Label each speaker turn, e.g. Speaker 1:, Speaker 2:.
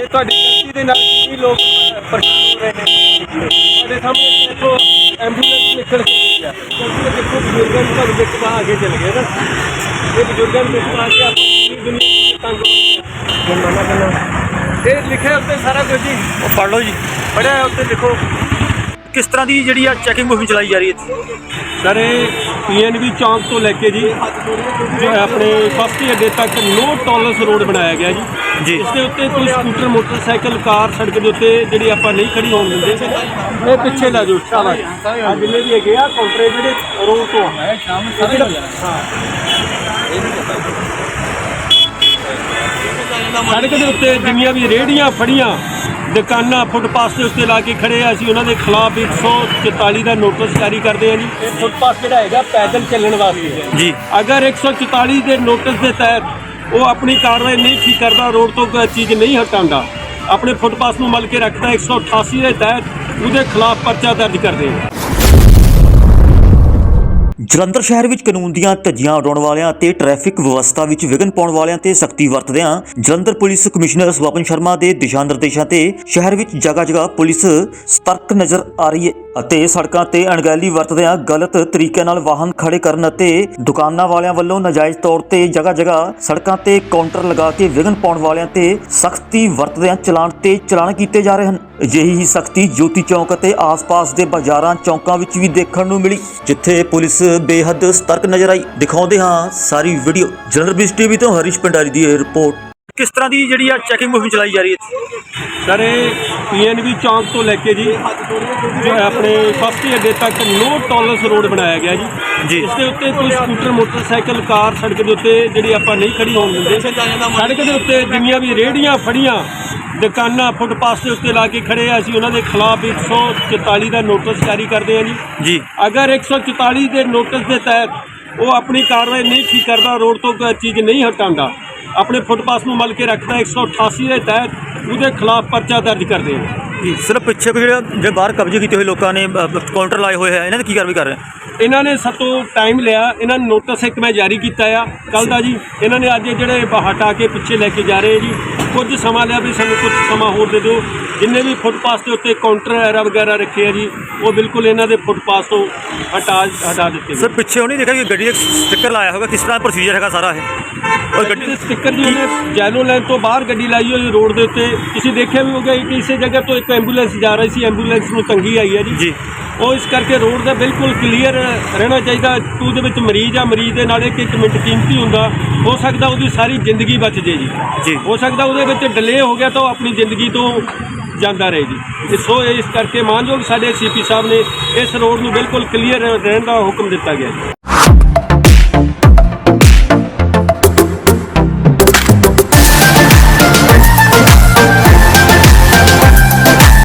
Speaker 1: ਇਹ ਤੁਹਾਡੀ ਗਲਤੀ ਦੇ ਨਾਲ ਕਿੰਨੇ ਲੋਕ ਪਰੇਸ਼ਾਨ ਹੋ ਰਹੇ ਨੇ। ਸਾਡੇ ਸਾਹਮਣੇ ਦੇਖੋ ਐਂਬੂਲੈਂਸ ਨਿਕਲ ਕੇ ਗਈ ਆ। ਕਿਉਂਕਿ ਦੇਖੋ ਬਜ਼ੁਰਗਾਂ ਨੂੰ ਤੁਹਾਡੇ ਵਿੱਚ ਪਾ ਕੇ ਚਲੇ ਗਏ ਨਾ। ਇਹ ਬਜ਼ੁਰਗਾਂ ਨੂੰ ਵਿੱਚ ਪਾ ਕੇ ਆਪਾਂ ਪੂਰੀ ਦੁਨੀਆ ਤੰਗ ਹੋ ਕਰਨਾ ਇਹ ਲਿਖਿਆ ਉੱਤੇ ਸਾਰਾ ਕੁਝ ਜੀ
Speaker 2: ਉਹ ਪੜ ਲਓ ਜੀ।
Speaker 1: ਪੜਿਆ ਉੱਤੇ ਦੇਖੋ।
Speaker 2: ਕਿਸ ਤਰ੍ਹਾਂ ਦੀ ਜਿਹੜੀ ਆ ਚੈਕਿੰਗ ਮੁਹਿੰਮ ਚਲਾਈ ਜਾ ਰਹੀ ਹੈ ਇੱਥੇ?
Speaker 1: ਸਰ ਇਹ ਪੀਐਨਬੀ ਚੌਂਕ ਤੋਂ ਲੈ ਕੇ ਜੀ ਜੋ ਆਪਣੇ ਫਸਟ ਅੱਡੇ ਤੱਕ ਨੋ ਟੋਲਰੈਂਸ ਰੋਡ ਬਣਾਇਆ ਗਿਆ ਜੀ।
Speaker 2: ਜੀ।
Speaker 1: ਇਸ ਦੇ ਉੱਤੇ ਕੋਈ ਸਕੂਟਰ ਮੋਟਰਸਾਈਕਲ ਕਾਰ ਸੜਕ ਦੇ ਉੱਤੇ ਜਿਹੜੀ ਆਪਾਂ ਨਹੀਂ ਖੜੀ ਹੋਣ ਦਿੰਦੇ ਇਹ ਪਿੱਛੇ ਲੈ ਜਾਓ ਸ਼ਾਬਾਸ਼। ਆ ਜਿੰਨੇ ਵੀ ਹੈਗੇ ਆ ਕਾਊਂਟਰ ਜਿਹੜੇ ਰੋਡ ਤੋਂ ਆ। ਸ਼ਾਮ ਸੜਕ ਦੇ ਉੱਤੇ ਜਿੰਨੀਆਂ ਵੀ ਰੇੜੀਆਂ ਫੜੀਆਂ ਦੁਕਾਨਾਂ ਫੁੱਟਪਾਥ ਦੇ ਉੱਤੇ ਲਾ ਕੇ ਖੜੇ ਆ। ਅਸੀਂ ਉਹਨਾਂ ਦੇ ਖਿਲਾਫ 144 ਦਾ ਨੋਟਿਸ ਜਾਰੀ ਕਰਦੇ ਆ ਜੀ। ਇਹ ਫੁੱਟਪਾਥ ਜਿਹੜਾ ਹੈਗਾ ਪੈਦਲ ਚੱਲਣ ਵਾਸਤੇ। ਹੈ
Speaker 2: ਜੀ।
Speaker 1: ਅਗਰ 144 ਦੇ ਨੋਟਿਸ ਦੇ ਤਹਿਤ ਉਹ ਆਪਣੀ ਕਾਰਵਾਈ ਨਹੀਂ ਠੀਕ ਕਰਦਾ ਰੋਡ ਤੋਂ ਕੋਈ ਚੀਜ਼ ਨਹੀਂ ਹਟਾਉਂਦਾ ਆਪਣੇ ਫੁੱਟਪਾਥ ਨੂੰ ਮਲ ਕੇ ਰੱਖਦਾ 188 ਦੇ ਤਹਿਤ ਉਹਦੇ ਖਿਲਾਫ ਪਰਚਾ ਦਰਜ ਕਰਦੇ ਆ
Speaker 3: ਜਲੰਧਰ ਸ਼ਹਿਰ ਵਿੱਚ ਕਾਨੂੰਨ ਦੀਆਂ ਧੱਜੀਆਂ ਉਡਾਉਣ ਵਾਲਿਆਂ ਅਤੇ ਟ੍ਰੈਫਿਕ ਵਿਵਸਥਾ ਵਿੱਚ ਵਿਘਨ ਪਾਉਣ ਵਾਲਿਆਂ ਤੇ ਸਖਤੀ ਵਰਤਦਿਆਂ ਜਲੰਧਰ ਪੁਲਿਸ ਕਮਿਸ਼ਨਰ ਸਵਪਨ ਸ਼ਰਮਾ ਦੇ ਦਿਸ਼ਾ ਨਿਰਦੇਸ਼ਾਂ ਤੇ ਸ਼ਹਿਰ ਵਿੱਚ ਜਗ੍ਹਾ-ਜਗ੍ਹਾ ਪੁਲਿਸ ਸਤਰਕ ਨਜ਼ਰ ਆ ਰਹੀ ਹੈ ਅਤੇ ਸੜਕਾਂ ਤੇ ਅਣਗਹਿਲੀ ਵਰਤਦਿਆਂ ਗਲਤ ਤਰੀਕੇ ਨਾਲ ਵਾਹਨ ਖੜੇ ਕਰਨ ਅਤੇ ਦੁਕਾਨਾਂ ਵਾਲਿਆਂ ਵੱਲੋਂ ਨਾਜਾਇਜ਼ ਤੌਰ ਤੇ ਜਗ੍ਹਾ-ਜਗ੍ਹਾ ਸੜਕਾਂ ਤੇ ਕਾਊਂਟਰ ਲਗਾ ਕੇ ਵਿਘਨ ਪਾਉਣ ਵਾਲਿਆਂ ਤੇ ਸਖਤੀ ਵਰਤਦਿਆਂ ਚਲਾਨ ਤੇ ਚਲਾਨ ਕੀਤੇ ਜਾ ਰਹੇ ਹਨ। ਅਜਿਹੀ ਹੀ ਸਖਤੀ ਜੋਤੀ ਚੌਂਕ ਅਤੇ ਆਸ-ਪਾਸ ਦੇ ਬਾਜ਼ਾਰਾਂ ਚੌਂਕਾਂ ਵਿੱਚ ਵੀ ਦੇਖਣ ਨੂੰ ਮਿਲੀ ਜਿੱਥੇ ਪੁਲਿਸ ਬੇਹੱਦ ਸਤਰਕ ਨਜ਼ਰ ਆਈ। ਦਿਖਾਉਂਦੇ ਹਾਂ ਸਾਰੀ ਵੀਡੀਓ। ਜਨਰਲ ਬਿਸ ਟੀਵੀ ਤੋਂ ਹਰੀਸ਼ ਪੰਡਾਰੀ ਦੀ ਇਹ ਰਿਪੋਰਟ।
Speaker 2: ਕਿਸ ਤਰ੍ਹਾਂ ਦੀ ਜਿਹੜੀ ਆ ਚੈਕਿੰਗ ਮੁਹਿੰਮ ਚਲਾਈ ਜਾ ਰਹੀ ਹੈ?
Speaker 1: ਸਰ ਇਹ ਪੀਐਨਬੀ ਚੌਂਕ ਤੋਂ ਲੈ ਕੇ ਜੀ ਜੋ ਆਪਣੇ ਫਸਟ ਅੱਡੇ ਤੱਕ ਨੋ ਟੋਲਰੈਂਸ ਰੋਡ ਬਣਾਇਆ ਗਿਆ ਜੀ।
Speaker 2: ਜੀ।
Speaker 1: ਇਸ ਦੇ ਉੱਤੇ ਕੋਈ ਸਕੂਟਰ ਮੋਟਰਸਾਈਕਲ ਕਾਰ ਸੜਕ ਦੇ ਉੱਤੇ ਜਿਹੜੀ ਆਪਾਂ ਨਹੀਂ ਖੜੀ ਹੋਣ ਦਿੰਦੇ। ਸੜਕ ਦੇ ਉੱਤੇ ਜਿੰਨੀਆਂ ਵੀ ਰੇੜੀਆਂ ਫੜੀਆਂ ਦੁਕਾਨਾਂ ਫੁੱਟਪਾਥ ਦੇ ਉੱਤੇ ਲਾ ਕੇ ਖੜੇ ਆ। ਅਸੀਂ ਉਹਨਾਂ ਦੇ ਖਿਲਾਫ 144 ਦਾ ਨੋਟਿਸ ਜਾਰੀ ਕਰਦੇ ਆ ਜੀ।
Speaker 2: ਜੀ।
Speaker 1: ਅਗਰ 144 ਦੇ ਨੋਟਿਸ ਦੇ ਤਹਿਤ ਉਹ ਆਪਣੀ ਕਾਰਵਾਈ ਨਹੀਂ ਠੀਕ ਕਰਦਾ ਰੋਡ ਤੋਂ ਕੋਈ ਚੀਜ਼ ਨਹੀਂ ਹਟਾਉਂਦਾ ਆਪਣੇ ਫੁੱਟਪਾਥ ਨੂੰ ਮਲ ਕੇ ਰੱਖਦਾ 188 ਦੇ ਤਹਿਤ ਉਹਦੇ ਖਿਲਾਫ ਪਰਚਾ ਦਰਜ ਕਰਦੇ ਆ
Speaker 2: ਜੀ ਸਿਰਫ ਪਿੱਛੇ ਕੋਈ ਜਿਹੜਾ ਜਿਹੜੇ ਬਾਹਰ ਕਬਜ਼ੇ ਕੀਤੇ ਹੋਏ ਲੋਕਾਂ ਨੇ ਕਾਊਂਟਰ ਲਾਏ ਹੋਏ ਆ ਇਹਨਾਂ ਦੀ ਕੀ ਕਾਰਵਾਈ ਕਰ ਰਹੇ ਆ?
Speaker 1: ਇਹਨਾਂ ਨੇ ਸਾਤੋਂ ਟਾਈਮ ਲਿਆ ਇਹਨਾਂ ਨੇ ਨੋਟਿਸ ਇੱਕ ਮੈਂ ਜਾਰੀ ਕੀਤਾ ਆ। ਕੱਲ ਦਾ ਜੀ ਇਹਨਾਂ ਨੇ ਅੱਜ ਜਿਹੜੇ ਹਟਾ ਕੇ ਪਿੱਛੇ ਲੈ ਕੇ ਜਾ ਰਹੇ ਜੀ ਕੁਝ ਸਮਾਂ ਲਿਆ ਵੀ ਸਾਨੂੰ ਕੁਝ ਸਮਾਂ ਹੋਰ ਦੇ ਦਿਓ। ਜਿੰਨੇ ਵੀ ਫੁੱਟਪਾਥ ਦੇ ਉੱਤੇ ਕਾਊਂਟਰ ਐਰਾ ਵਗੈਰਾ ਰੱਖੇ ਆ ਜੀ ਉਹ ਬਿਲਕੁਲ ਇਹਨਾਂ ਦੇ ਫੁੱਟਪਾਥ ਤੋਂ ਹਟਾ ਹਟਾ ਦਿੱਤੇ
Speaker 2: ਸਰ ਪਿੱਛੇ ਉਹ ਨਹੀਂ ਦੇਖਿਆ ਕਿ ਗੱਡੀ ਦੇ ਸਟicker ਲਾਇਆ ਹੋਗਾ? ਕਿਸ ਤਰ੍ਹਾਂ ਪ੍ਰੋਸੀਜਰ ਹੈਗਾ ਸਾਰਾ ਇਹ? ਔਰ
Speaker 1: ਗੱਡੀ ਦੇ ਸਟicker ਜੀ ਉਹਨੇ ਜੈਲੋ ਲਾਈਨ ਤੋਂ ਬਾਹਰ ਗੱਡੀ ਲਾਈ ਹੋਈ ਰੋਡ ਦੇ ਉੱਤੇ। ਤੁਸੀਂ ਦੇਖਿਆ ਵੀ ਹੋਗਾ ਕਿ ਇਸੇ ਜਗ੍ਹਾ ਤੋਂ ਇੱਕ ਐਂਬੂਲੈਂਸ ਜਾ ਰਹੀ ਸੀ ਐਂਬੂਲੈਂਸ ਨੂੰ ਤੰਗੀ ਆਈ ਹੈ ਜੀ।
Speaker 2: ਜੀ।
Speaker 1: ਉਹ ਇਸ ਕਰਕੇ ਰੋਡ ਦਾ ਬਿਲਕੁਲ ਕਲੀਅਰ ਰਹਿਣਾ ਚਾਹੀਦਾ। ਤੂੰ ਉਹਦੇ ਵਿੱਚ ਮਰੀਜ਼ ਆ ਮਰੀਜ਼ ਦੇ ਨਾਲ ਇੱਕ ਇੱਕ ਮਿੰਟ ਕੀਮਤੀ ਹੁੰਦਾ। ਹੋ ਸਕਦਾ ਉਹਦੀ ਸਾਰੀ ਜ਼ਿੰਦਗੀ ਬਚ ਜੇ ਜੀ।
Speaker 2: ਜੀ।
Speaker 1: ਹੋ ਸਕਦਾ ਉਹਦੇ ਵਿੱਚ ਡਿਲੇ ਹੋ ਗਿਆ ਤਾਂ ਉਹ ਆਪਣੀ ਜ਼ਿੰਦਗੀ ਤੋਂ ਜਾਂਦਾ ਰਹੇ ਜੀ। ਸੋ ਇਸ ਕਰਕੇ ਮਾਨਯੋਗ ਸਾਡੇ ਸੀਪੀ ਸਾਹਿਬ ਨੇ ਇਸ ਰੋਡ ਨੂੰ ਬਿਲਕੁਲ ਕਲੀਅਰ ਰਹਿਣ ਦਾ ਹੁਕਮ ਦਿੱਤਾ ਗਿਆ ਜੀ।